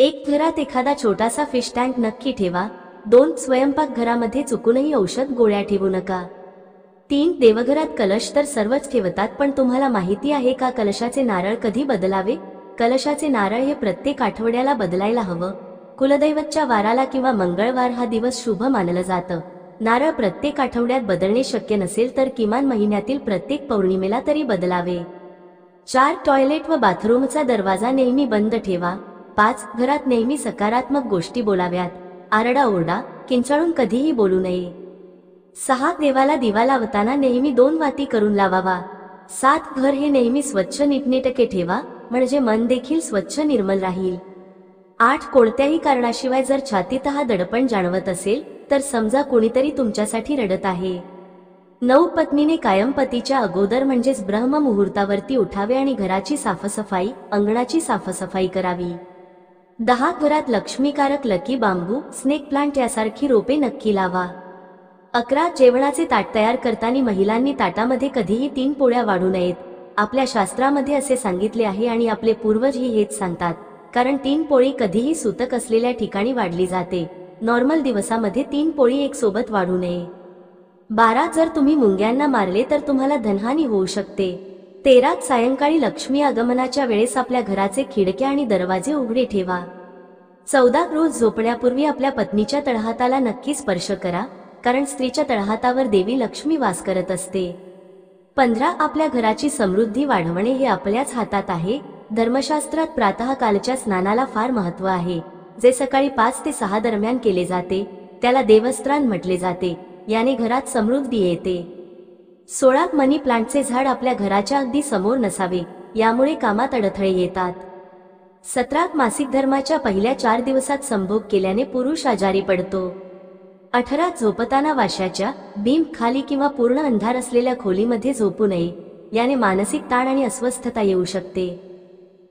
एक घरात एखादा छोटासा फिश टँक नक्की ठेवा. दोन स्वयंपाक घरामध्ये चुकूनही औषध गोळ्या ठेवू नका. तीन देवघरात कलश तर सर्वच ठेवतात पण तुम्हाला माहिती आहे का कलशाचे नारळ कधी बदलावे? कलशाचे नारळ हे प्रत्येक आठवड्याला बदलायला हवं. कुलदैवतच्या वाराला किंवा मंगळवार हा दिवस शुभ मानलं जातं. नारळ प्रत्येक आठवड्यात बदलणे शक्य नसेल तर किमान महिन्यातील प्रत्येक पौर्णिमेला तरी बदलावे. चार टॉयलेट व बाथरूमचा दरवाजा नेहमी बंद ठेवा. पाच घरात नेहमी सकारात्मक गोष्टी बोलाव्यात. आरडाओरडा किंचाळून कधीही बोलू नये. सहा देवाला दिवा लावताना नेहमी दोन वाती करून लावावा. सात घर हे नेहमी स्वच्छ नीटनेटके ठेवा म्हणजे मन देखील स्वच्छ निर्मल राहील. आठ कोणत्याही कारणाशिवाय जर छातीत हा दडपण जाणवत असेल तर समजा कोणीतरी तुमच्यासाठी रडत आहे. नऊ पत्नीने कायम पतीच्या अगोदर म्हणजेच ब्रह्म मुहूर्तावरती उठावे आणि घराची साफसफाई अंगणाची साफसफाई करावी. दहा घरात लक्ष्मीकारक लकी बांबू स्नेक प्लांट यासारखी रोपे नक्की लावा. अकरा जेवणाचे ताट तयार करताना महिलांनी ताटामध्ये कधीही तीन पोळ्या वाढू नयेत. आपल्या शास्त्रामध्ये असे सांगितले आहे आणि आपले पूर्वजही हेच सांगतात कारण तीन पोळी कधीही सुतक असलेल्या ठिकाणी वाढली जाते. नॉर्मल दिवसामध्ये तीन पोळी एक सोबत वाढू नये. बारा जर तुम्ही मुंग्यांना मारले तर तुम्हाला धनहानी होऊ शकते. तेरात सायंकाळी लक्ष्मी आगमनाच्या वेळेस आपल्या घराचे खिडक्या आणि दरवाजे उघडे ठेवा. चौदा रोज झोपण्यापूर्वी आपल्या पत्नीच्या तळहाताला नक्की स्पर्श करा कारण स्त्रीच्या तळहातावर देवी लक्ष्मी वास करत असते. पंधरा आपल्या घराची समृद्धी वाढवणे हे आपल्याच हातात आहे. धर्मशास्त्रात प्रातःकालच्या स्नानाला फार महत्त्व आहे. जे सकाळी पाच ते सहा दरम्यान केले जाते त्याला देवस्त्रान म्हटले जाते याने घरात समृद्धी येते. सोळाक मनी प्लांटचे झाड आपल्या घराच्या अगदी समोर नसावे यामुळे कामात अडथळे येतात. सतराक मासिक धर्माच्या पहिल्या चार दिवसात संभोग केल्याने पुरुष आजारी पडतो. अठरा झोपताना वाशाच्या बीम खाली किंवा पूर्ण अंधार असलेल्या खोलीमध्ये झोपू नये याने मानसिक ताण आणि अस्वस्थता येऊ शकते.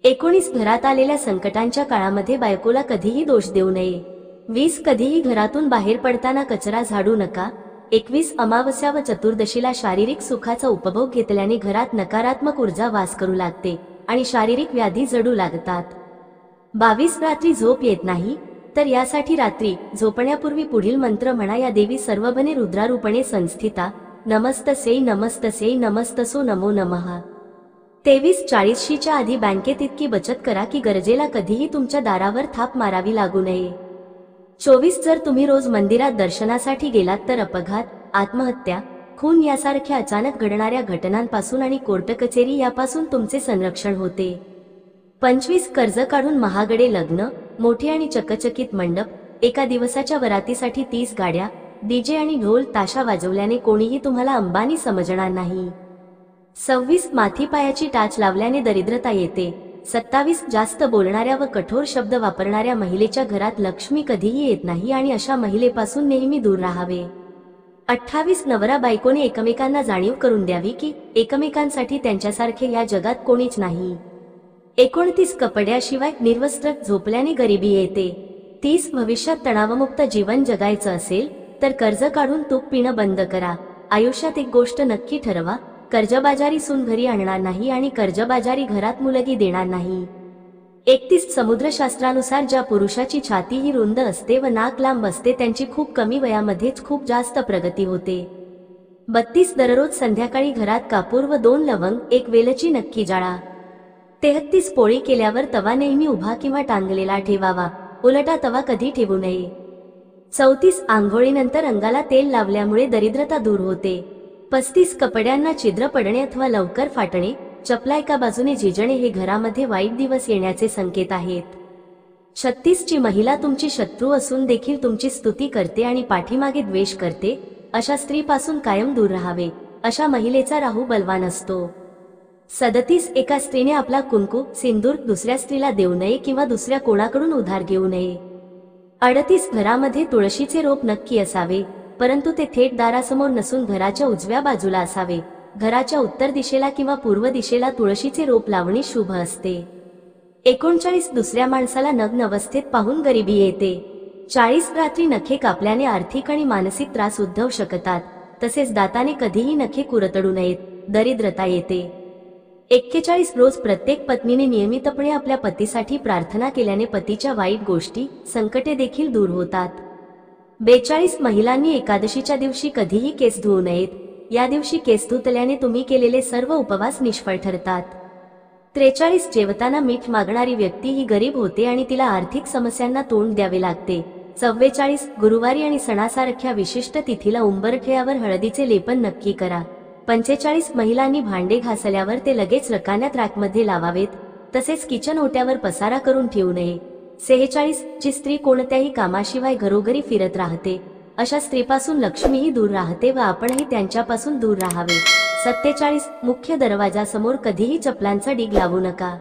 एकोणीस घरात आलेल्या संकटांच्या काळामध्ये बायकोला कधीही दोष देऊ नये. वीस कधीही घरातून बाहेर पडताना कचरा झाडू नका एकवीस अमावस्या व चतुर्दशीला शारीरिक सुखाचा उपभोग घेतल्याने घरात नकारात्मक ऊर्जा वास करू लागते आणि शारीरिक व्याधी जडू लागतात. बावीस रात्री झोप येत नाही तर यासाठी रात्री झोपण्यापूर्वी पुढील मंत्र म्हणा. या देवी सर्वभने रुद्रारूपणे संस्थिता नमस्तसे नमस्तसे नमस्तसो नमो नमः. तेवीस चाळीसशीच्या आधी बँकेत इतकी बचत करा की गरजेला कधीही तुमच्या दारावर थाप मारावी लागू नये. चोवीस जर तुम्ही रोज मंदिरात दर्शनासाठी गेलात तर अपघात आत्महत्या खून यासारख्या अचानक घडणाऱ्या घटनांपासून आणि कोर्ट कचेरी यापासून तुमचे संरक्षण होते. पंचवीस कर्ज काढून महागडे लग्न मोठे आणि चकचकीत मंडप एका दिवसाच्या वरातीसाठी तीस गाड्या डीजे आणि ढोल ताशा वाजवल्याने कोणीही तुम्हाला अंबानी समजणार नाही. सव्वीस माथीपायाची टाच लावल्याने दरिद्रता येते. सत्तावीस जास्त बोलणाऱ्या व कठोर शब्द वापरणाऱ्या महिलेच्या घरात लक्ष्मी कधीही येत नाही आणि अशा महिलेपासून नेहमी दूर राहावे. अठ्ठावीस नवरा बायकोने एकमेकांना जाणीव करून द्यावी की एकमेकांसाठी त्यांच्यासारखे या जगात कोणीच नाही. एकोणतीस कपड्याशिवाय निर्वस्त्र झोपल्याने गरिबी येते. तीस भविष्यात तणावमुक्त जीवन जगायचं असेल तर कर्ज काढून तूप पिणं बंद करा. आयुष्यात एक गोष्ट नक्की ठरवा कर्जबाजारी सून घरी आणणार नाही आणि कर्जबाजारी घरात मुलगी देणार नाही. एकतीस समुद्रशास्त्रानुसार ज्या पुरुषाची छाती ही रुंद असते व नाक लांब असते त्यांची खूप कमी वयामध्येच खूप जास्त प्रगती होते. बत्तीस दररोज संध्याकाळी घरात कापूर व दोन लवंग एक वेलची नक्की जाळा. तेहत्तीस पोळी केल्यावर तवा नेहमी उभा किंवा टांगलेला ठेवावा उलटा तवा कधी ठेवू नये. चौतीस आंघोळीनंतर अंगाला तेल लावल्यामुळे दरिद्रता दूर होते. पस्तीस कपड्यांना छिद्र पडणे अथवा लवकर फाटणे चपला एका बाजूने झिजणे हे घरामध्ये वाईट दिवस येण्याचे संकेत आहेत. छत्तीस ची महिला तुमची शत्रू असून देखील तुमची स्तुती करते आणि पाठीमागे द्वेष करते अशा स्त्रीपासून कायम दूर राहावे अशा महिलेचा राहू बलवान असतो. सदतीस एका स्त्रीने आपला कुंकू सिंदूर दुसऱ्या स्त्रीला देऊ नये किंवा दुसऱ्या कोणाकडून उधार घेऊ नये. अडतीस घरामध्ये तुळशीचे रोप नक्की असावे परंतु ते थेट दारासमोर नसून घराच्या उजव्या बाजूला असावे. घराच्या उत्तर दिशेला किंवा पूर्व दिशेला तुळशीचे रोप लावणे शुभ असते. एकोणचाळीस दुसऱ्या माणसाला नग्न अवस्थेत पाहून गरिबी येते. चाळीस रात्री नखे कापल्याने आर्थिक आणि मानसिक त्रास उद्भवू शकतात. तसेच दाताने कधीही नखे कुरतडू नयेत. दरिद्रता येते. एक्केचाळीस रोज प्रत्येक पत्नीने नियमितपणे आपल्या पतीसाठी प्रार्थना केल्याने पतीच्या वाईट गोष्टी संकटे देखील दूर होतात. बेचाळीस महिलांनी एकादशीच्या दिवशी कधीही केस धुवू नयेत. या दिवशी केस धुतल्याने तुम्ही केलेले सर्व उपवास निष्फळ ठरतात. त्रेचाळीस जेवताना मीठ मागणारी व्यक्ती ही गरीब होते आणि तिला आर्थिक समस्यांना तोंड द्यावे लागते. चव्वेचाळीस गुरुवारी आणि सणासारख्या विशिष्ट तिथीला उंबरठ्यावर हळदीचे लेपन नक्की करा. पंचेचाळीस महिलांनी भांडे घासल्यावर ते लगेच रकान्यात रॅकमध्ये लावावेत. तसेच किचन ओट्यावर पसारा करून ठेवू नये. सेहेचाळीस जी स्त्री कोणत्याही कामाशिवाय घरोघरी फिरत राहते अशा स्त्रीपासून लक्ष्मीही दूर राहते व आपणही त्यांच्यापासून दूर राहावे. सत्तेचाळीस मुख्य दरवाजासमोर कधीही चपलांचा डीग लावू नका.